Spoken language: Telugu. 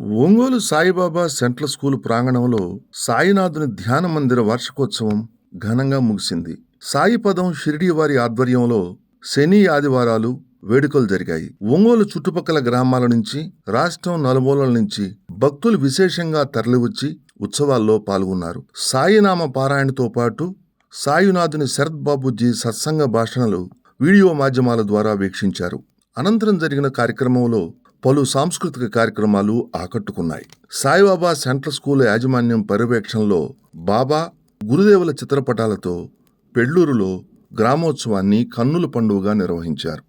ఒంగోలు సాయిబాబా సెంట్రల్ స్కూల్ ప్రాంగణంలో సాయినాథుని ధ్యాన మందిర వార్షికోత్సవం ఘనంగా ముగిసింది. సాయి పదం షిరిడి వారి ఆధ్వర్యంలో శని ఆదివారాలు వేడుకలు జరిగాయి. ఒంగోలు చుట్టుపక్కల గ్రామాల నుంచి రాష్ట్రం నలుమూలల నుంచి భక్తులు విశేషంగా తరలివచ్చి ఉత్సవాల్లో పాల్గొన్నారు. సాయినామ పారాయణతో పాటు సాయినాథుని శరత్ బాబుజీ సత్సంగ భాషణలు వీడియో మాధ్యమాల ద్వారా వీక్షించారు. అనంతరం జరిగిన కార్యక్రమంలో పలు సాంస్కృతిక కార్యక్రమాలు ఆకట్టుకున్నాయి. సాయిబాబా సెంట్రల్ స్కూల్ యాజమాన్యం పర్యవేక్షణలో బాబా గురుదేవుల చిత్రపటాలతో పెళ్ళూరులో గ్రామోత్సవాన్ని కన్నుల పండుగగా నిర్వహించారు.